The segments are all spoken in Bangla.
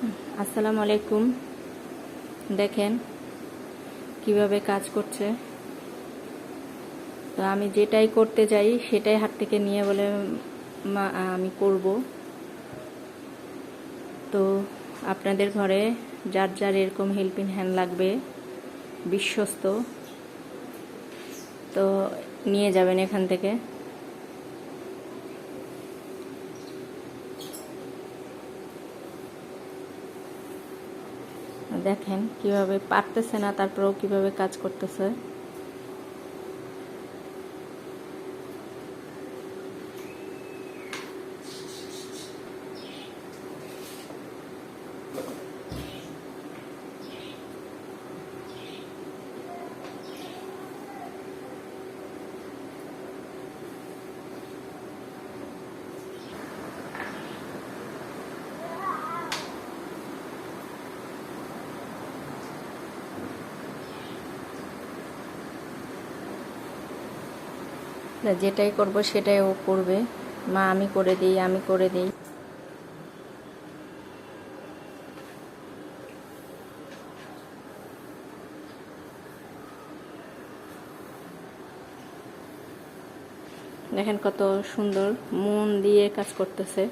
আসসালামু আলাইকুম দেখেন কীভাবে কাজ করছে। তো আমি যেটাই করতে যাই, সেটাই হাত থেকে নিয়ে বলে, মা, আমি করব। তো আপনাদের ঘরে যার যার এরকম হেল্পিং হ্যান্ড লাগবে, বিশ্বস্ত, তো নিয়ে যাবেন এখান থেকে। দেখেন কীভাবে পারতেছে না তারপরেও কীভাবে কাজ করতেছে। যেটাই করব সেটাই ও করবে। মা, আমি করে দিই, আমি করে দিই। দেখেন কত সুন্দর মন দিয়ে কাজ করতেছে।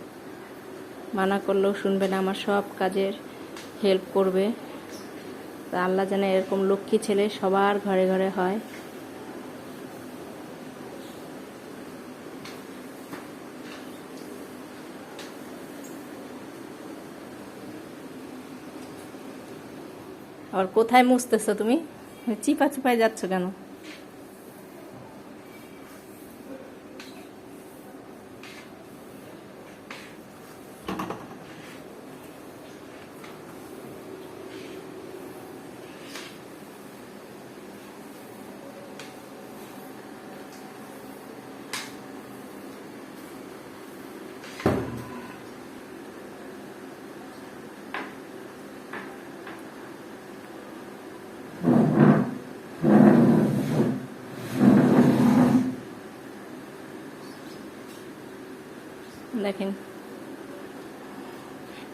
মানা করলেও শুনবে না, আমার সব কাজের হেল্প করবে। তা আল্লাহ যেন এরকম লক্ষ্মী ছেলে সবার ঘরে ঘরে হয়। আবার কোথায় মুছতেছো তুমি? চিপা চিপায় যাচ্ছ কেন? দেখেন।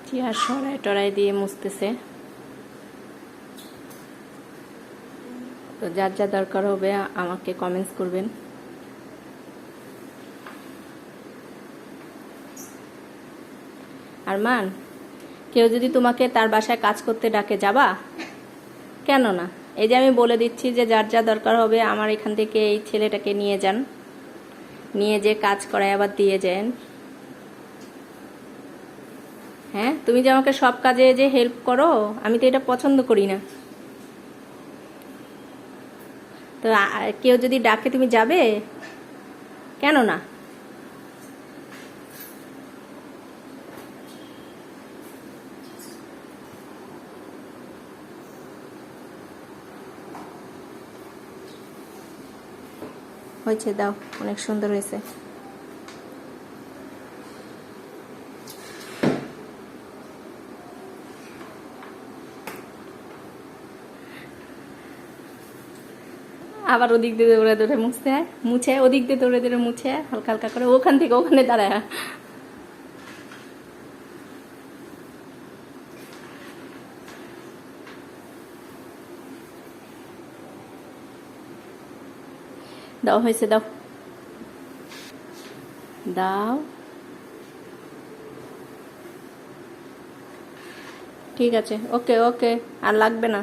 চেয়ার সরাই টরাই দিয়ে মুছতেছে। তো যার যা দরকার হবে, আমাকে কমেন্টস করবেন। আর মান কেউ যদি তোমাকে তার বাসায় কাজ করতে ডাকে, যাবা? কেন না? এই যে আমি বলে দিচ্ছি যে যার যা দরকার হবে, আমার এখান থেকে এই ছেলেটাকে নিয়ে যান। নিয়ে যে কাজ করায় আবার দিয়ে যান। হ্যাঁ? তুমি যে আমাকে সব কাজে যে হেল্প করো, আমি তো এটা পছন্দ করি না। তো কেউ যদি ডাকে তুমি যাবে? কেন না? হয়েছে, দাও, অনেক সুন্দর হয়েছে। আবার ওদিক দিয়ে দৌড়ে দৌড়ে মুছতে হয়। মুছে, ওদিক দিয়ে দৌড়ে দৌড়ে মুছে, হালকা হালকা করে ওখান থেকে ওখানে দাঁড়ায়। দাও, হয়েছে, দাও। দাও। ঠিক আছে, ওকে ওকে, আর লাগবে না।